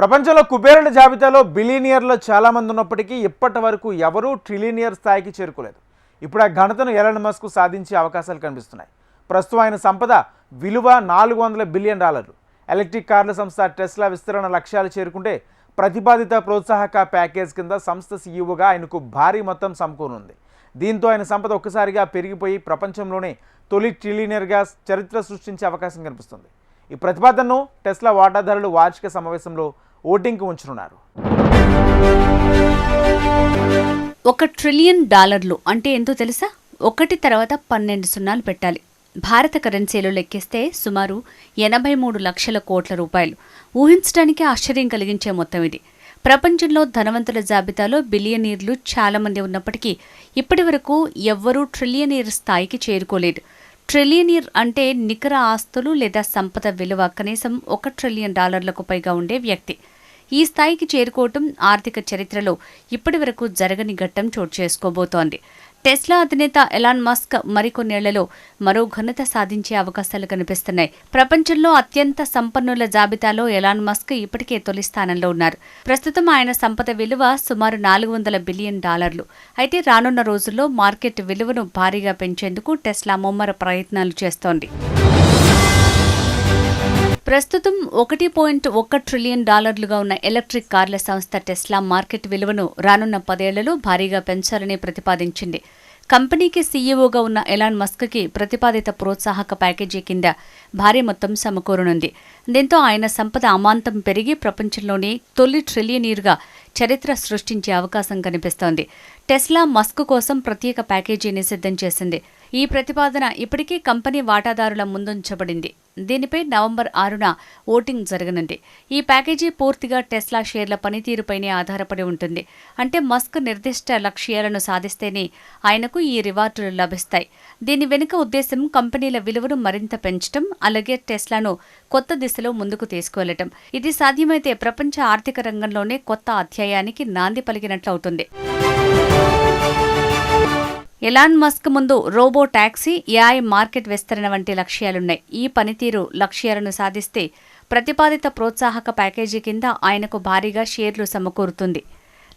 ప్రపంచంలో కుబేరుల జాబితాలో బిలీనియర్లు చాలామంది ఉన్నప్పటికీ ఇప్పటి వరకు ఎవరూ ట్రిలినియర్ స్థాయికి చేరుకోలేదు. ఇప్పుడు ఆ ఘనతను ఎలన్ మస్క్ సాధించే అవకాశాలు కనిపిస్తున్నాయి. ప్రస్తుతం ఆయన సంపద విలువ నాలుగు వందల బిలియన్ డాలర్లు. ఎలక్ట్రిక్ కార్ల సంస్థ టెస్లా విస్తరణ లక్ష్యాలు చేరుకుంటే ప్రతిపాదిత ప్రోత్సాహక ప్యాకేజ్ కింద సంస్థ సీఈఓగా ఆయనకు భారీ మొత్తం సమకూరుంది దీంతో ఆయన సంపద ఒక్కసారిగా పెరిగిపోయి ప్రపంచంలోనే తొలి ట్రిలినియర్గా చరిత్ర సృష్టించే అవకాశం కనిపిస్తుంది. ఈ ప్రతిపాదనను టెస్లా వాటాదారులు వార్షిక సమావేశంలో ఓటింగ్కి ఉంచనున్నారు. ఒక ట్రిలియన్ డాలర్లు అంటే ఎంతో తెలుసా? ఒకటి తర్వాత పన్నెండు సున్నాలు పెట్టాలి. భారత కరెన్సీలో లెక్కిస్తే సుమారు ఎనభై మూడు లక్షల కోట్ల రూపాయలు. ఊహించడానికి ఆశ్చర్యం కలిగించే మొత్తం ఇది. ప్రపంచంలో ధనవంతుల జాబితాలో బిలియనీర్లు చాలామంది ఉన్నప్పటికీ ఇప్పటి వరకు ఎవ్వరూ ట్రిలియనీర్ స్థాయికి చేరుకోలేదు. ట్రిలియనీర్ అంటే నికర ఆస్తులు లేదా సంపద విలువ కనీసం ఒక ట్రిలియన్ డాలర్లకు పైగా ఉండే వ్యక్తి. ఈ స్థాయికి చేరుకోవటం ఆర్థిక చరిత్రలో ఇప్పటి వరకు జరగని ఘట్టం చోటు చేసుకోబోతోంది. టెస్లా అధినేత ఎలాన్ మస్క్ మరికొన్నేళ్ళలో మరో ఘనత సాధించే అవకాశాలు కనిపిస్తున్నాయి. ప్రపంచంలో అత్యంత సంపన్నుల జాబితాలో ఎలాన్ మస్క్ ఇప్పటికే తొలి స్థానంలో ఉన్నారు. ప్రస్తుతం ఆయన సంపద విలువ సుమారు నాలుగు వందల బిలియన్ డాలర్లు. అయితే రానున్న రోజుల్లో మార్కెట్ విలువను భారీగా పెంచేందుకు టెస్లా ముమ్మర ప్రయత్నాలు చేస్తోంది. ప్రస్తుతం ఒకటి పాయింట్ ఒక్క ట్రిలియన్ డాలర్లుగా ఉన్న ఎలక్ట్రిక్ కార్ల సంస్థ టెస్లా మార్కెట్ విలువను రానున్న పదేళ్ళలో భారీగా పెంచాలని ప్రతిపాదించింది. కంపెనీకి సీఈఓగా ఉన్న ఎలాన్ మస్క్కి ప్రతిపాదిత ప్రోత్సాహక ప్యాకేజీ కింద భారీ మొత్తం సమకూరనుంది. దీంతో ఆయన సంపద అమాంతం పెరిగి ప్రపంచంలోనే తొలి ట్రిలియనీర్గా చరిత్ర సృష్టించే అవకాశం కనిపిస్తోంది. టెస్లా మస్క్ కోసం ప్రత్యేక ప్యాకేజీని సిద్ధం చేసింది. ఈ ప్రతిపాదన ఇప్పటికీ కంపెనీ వాటాదారుల ముందుంచబడింది. దీనిపై నవంబర్ ఆరున ఓటింగ్ జరగనుంది. ఈ ప్యాకేజీ పూర్తిగా టెస్లా షేర్ల పనితీరుపైనే ఆధారపడి ఉంటుంది. అంటే మస్క్ నిర్దిష్ట లక్ష్యాలను సాధిస్తేనే ఆయనకు ఈ రివార్డులు లభిస్తాయి. దీని వెనుక ఉద్దేశం కంపెనీల విలువను మరింత పెంచడం అలాగే టెస్లాను కొత్త దిశలో ముందుకు తీసుకువెళ్ళటం ఇది సాధ్యమైతే ప్రపంచ ఆర్థిక రంగంలోనే కొత్త అధ్యాయానికి నాంది పలికినట్లవుతుంది. ఎలాన్ మస్క్ ముందు రోబో ట్యాక్సీ ఏఐ మార్కెట్ విస్తరణ వంటి లక్ష్యాలున్నాయి. ఈ పనితీరు లక్ష్యాలను సాధిస్తే ప్రతిపాదిత ప్రోత్సాహక ప్యాకేజీ కింద ఆయనకు భారీగా షేర్లు సమకూరుతుంది.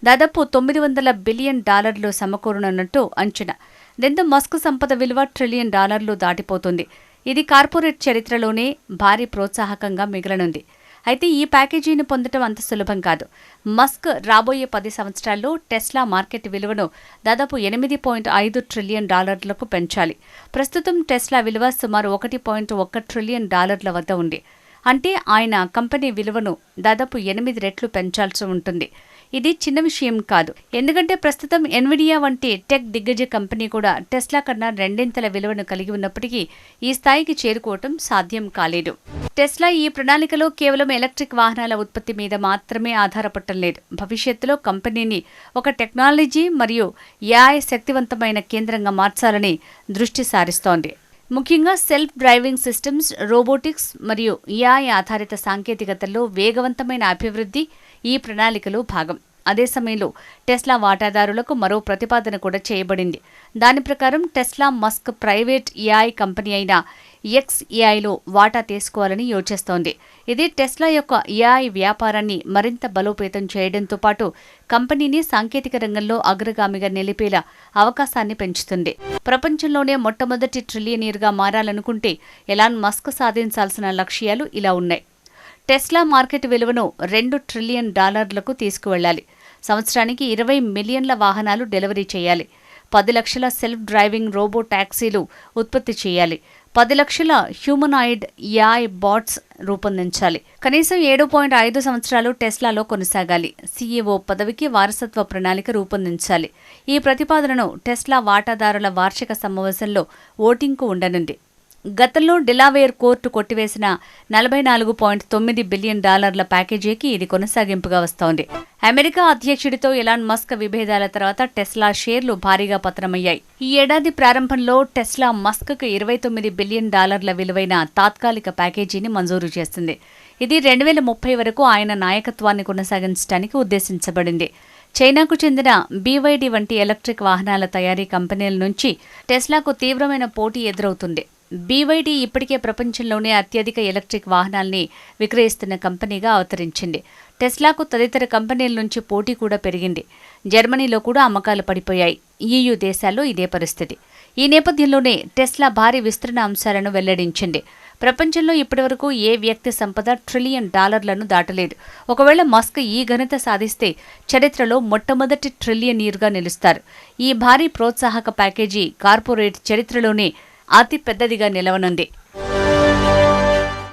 దాదాపు తొమ్మిది వందల బిలియన్ డాలర్లు సమకూరనున్నట్టు అంచనా. దీంతో మస్క్ సంపద విలువ ట్రిలియన్ డాలర్లు దాటిపోతుంది. ఇది కార్పొరేట్ చరిత్రలోనే భారీ ప్రోత్సాహకంగా మిగలనుంది. అయితే ఈ ప్యాకేజీని పొందడం అంత సులభం కాదు. మస్క్ రాబోయే పది సంవత్సరాల్లో టెస్లా మార్కెట్ విలువను దాదాపు ఎనిమిది పాయింట్ ఐదు ట్రిలియన్ డాలర్లకు పెంచాలి. ప్రస్తుతం టెస్లా విలువ సుమారు ఒకటి పాయింట్ ఒక్క ట్రిలియన్ డాలర్ల వద్ద ఉంది. అంటే ఆయన కంపెనీ విలువను దాదాపు ఎనిమిది రెట్లు పెంచాల్సి ఉంటుంది. ఇది చిన్న విషయం కాదు. ఎందుకంటే ప్రస్తుతం ఎన్విడియా వంటి టెక్ దిగ్గజ కంపెనీ కూడా టెస్లా కన్నా రెండింతల విలువను కలిగి ఉన్నప్పటికీ ఈ స్థాయికి చేరుకోవటం సాధ్యం కాలేదు. టెస్లా ఈ ప్రణాళికలో కేవలం ఎలక్ట్రిక్ వాహనాల ఉత్పత్తి మీద మాత్రమే ఆధారపడటం లేదు. భవిష్యత్తులో కంపెనీని ఒక టెక్నాలజీ మరియు ఏఐ శక్తివంతమైన కేంద్రంగా మార్చాలని దృష్టి సారిస్తోంది. ముఖ్యంగా సెల్ఫ్ డ్రైవింగ్ సిస్టమ్స్ రోబోటిక్స్ మరియు ఏఐ ఆధారిత సాంకేతికతల్లో వేగవంతమైన అభివృద్ధి ఈ ప్రణాళికలో భాగం. అదే సమయంలో టెస్లా వాటాదారులకు మరో ప్రతిపాదన కూడా చేయబడింది. దాని ప్రకారం Tesla Musk private AI company అయిన ఎక్స్ ఏఐలో వాటా తీసుకోవాలని యోచిస్తోంది. ఇది టెస్లా యొక్క ఏఐ వ్యాపారాన్ని మరింత బలోపేతం చేయడంతో పాటు కంపెనీని సాంకేతిక రంగంలో అగ్రగామిగా నిలిపేలా అవకాశాన్ని పెంచుతుంది. ప్రపంచంలోనే మొట్టమొదటి ట్రిలియనీర్గా మారాలనుకుంటే ఎలాన్ మస్క్ సాధించాల్సిన లక్ష్యాలు ఇలా ఉన్నాయి. టెస్లా మార్కెట్ విలువను రెండు ట్రిలియన్ డాలర్లకు తీసుకువెళ్ళాలి సంవత్సరానికి ఇరవై మిలియన్ల వాహనాలు డెలివరీ చేయాలి. పది లక్షల సెల్ఫ్ డ్రైవింగ్ రోబో ట్యాక్సీలు ఉత్పత్తి చేయాలి. పది లక్షల హ్యూమనాయిడ్ యాయ్ బాట్స్ రూపొందించాలి. కనీసం ఏడు పాయింట్ ఐదు సంవత్సరాలు టెస్లాలో కొనసాగాలి. సీఈఓ పదవికి వారసత్వ ప్రణాళిక రూపొందించాలి. ఈ ప్రతిపాదనను టెస్లా వాటాదారుల వార్షిక సమావేశంలో ఓటింగ్కు ఉండనుంది. గతంలో డిలావేర్ కోర్టు కొట్టివేసిన నలభై నాలుగు పాయింట్ తొమ్మిది బిలియన్ డాలర్ల ప్యాకేజీకి ఇది కొనసాగింపుగా వస్తోంది. అమెరికా అధ్యక్షుడితో ఎలాన్ మస్క్ విభేదాల తర్వాత టెస్లా షేర్లు భారీగా పతనమయ్యాయి. ఈ ఏడాది ప్రారంభంలో టెస్లా మస్క్కు ఇరవై తొమ్మిది బిలియన్ డాలర్ల విలువైన తాత్కాలిక ప్యాకేజీని మంజూరు చేసింది. ఇది రెండు వేల ముప్పై వరకు ఆయన నాయకత్వాన్ని కొనసాగించడానికి ఉద్దేశించబడింది. చైనాకు చెందిన బీవైడి వంటి ఎలక్ట్రిక్ వాహనాల తయారీ కంపెనీల నుంచి టెస్లాకు తీవ్రమైన పోటీ ఎదురవుతుంది. బీవైడీ ఇప్పటికే ప్రపంచంలోనే అత్యధిక ఎలక్ట్రిక్ వాహనాల్ని విక్రయిస్తున్న కంపెనీగా అవతరించింది. టెస్లాకు తదితర కంపెనీల నుంచి పోటీ కూడా పెరిగింది. జర్మనీలో కూడా అమ్మకాలు పడిపోయాయి. ఈయూ దేశాల్లో ఇదే పరిస్థితి. ఈ నేపథ్యంలోనే టెస్లా భారీ విస్తరణ అంశాలను వెల్లడించింది. ప్రపంచంలో ఇప్పటివరకు ఏ వ్యక్తి సంపద ట్రిలియన్ డాలర్లను దాటలేదు. ఒకవేళ మస్క్ ఈ ఘనత సాధిస్తే చరిత్రలో మొట్టమొదటి ట్రిలియనీర్గా నిలుస్తారు. ఈ భారీ ప్రోత్సాహక ప్యాకేజీ కార్పొరేట్ చరిత్రలోనే అతి పెద్దదిగా నిలవనుంది.